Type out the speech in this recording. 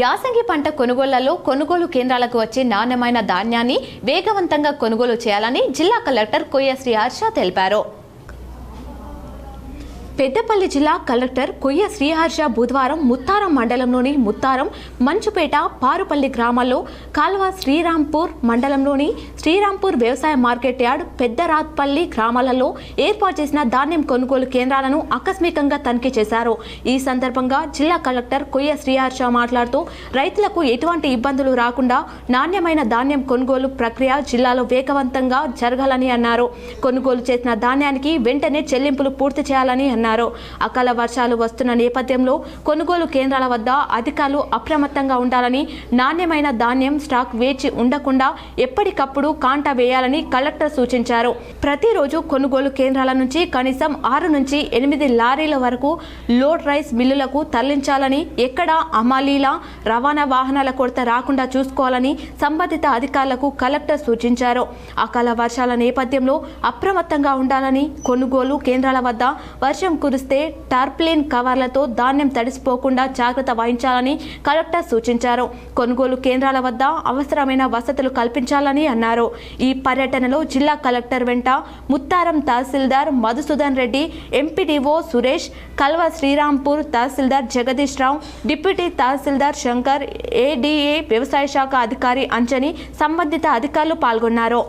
యాసంగి పంట కొనుగోళ్ళలో కొనుగోలు కేంద్రాలకు వచ్చే నాణ్యమైన ధాన్యాన్ని వేగవంతంగా కొనుగోలు చేయాలని జిల్లా కలెక్టర్ కొయ్య శ్రీ హర్ష తెలిపారు. పెద్దపల్లి జిల్లా కలెక్టర్ కొయ్య శ్రీహర్ష బుధవారం ముత్తారం మండలంలోని ముత్తారం మంచుపేట పారుపల్లి గ్రామాల్లో కాల్వ శ్రీరాంపూర్ మండలంలోని శ్రీరాంపూర్ వ్యవసాయ మార్కెట్ యార్డ్ పెద్దరాత్పల్లి గ్రామాలలో ఏర్పాటు చేసిన ధాన్యం కొనుగోలు కేంద్రాలను ఆకస్మికంగా తనిఖీ చేశారు. ఈ సందర్భంగా జిల్లా కలెక్టర్ కొయ్య శ్రీహర్ష మాట్లాడుతూ రైతులకు ఎటువంటి ఇబ్బందులు రాకుండా నాణ్యమైన ధాన్యం కొనుగోలు ప్రక్రియ జిల్లాలో వేగవంతంగా జరగాలని అన్నారు. కొనుగోలు చేసిన ధాన్యానికి వెంటనే చెల్లింపులు పూర్తి చేయాలని అన్నారు. అకాల వర్షాలు వస్తున్న నేపథ్యంలో కొనుగోలు కేంద్రాల వద్ద అధికారులు అప్రమత్తంగా ఉండాలని నాణ్యమైన ధాన్యం స్టాక్ వేచి ఉండకుండా ఎప్పటికప్పుడు కాంటా వేయాలని కలెక్టర్ సూచించారు. ప్రతిరోజు కొనుగోలు కేంద్రాల నుంచి కనీసం ఆరు నుంచి ఎనిమిది లారీల వరకు లోడ్ రైస్ మిల్లులకు తరలించాలని ఎక్కడ అమాలీల రవాణా వాహనాల కొరత రాకుండా చూసుకోవాలని సంబంధిత అధికారులకు కలెక్టర్ సూచించారు. అకాల వర్షాల నేపథ్యంలో అప్రమత్తంగా ఉండాలని కొనుగోలు కేంద్రాల వద్ద వర్షం వర్షం కురిస్తే టార్ప్లిన్ కవర్లతో ధాన్యం తడిసిపోకుండా జాగ్రత్త వహించాలని కలెక్టర్ సూచించారు. కొనుగోలు కేంద్రాల వద్ద అవసరమైన వసతులు కల్పించాలని అన్నారు. ఈ పర్యటనలో జిల్లా కలెక్టర్ వెంట Muttharam tahsildar Madhusudan Reddy MPDO Suresh Kalva Srirampur tahsildar Jagadish Rao deputy tahsildar Shankar ADA వ్యవసాయ శాఖ అధికారి అంజని సంబంధిత అధికారులు పాల్గొన్నారు.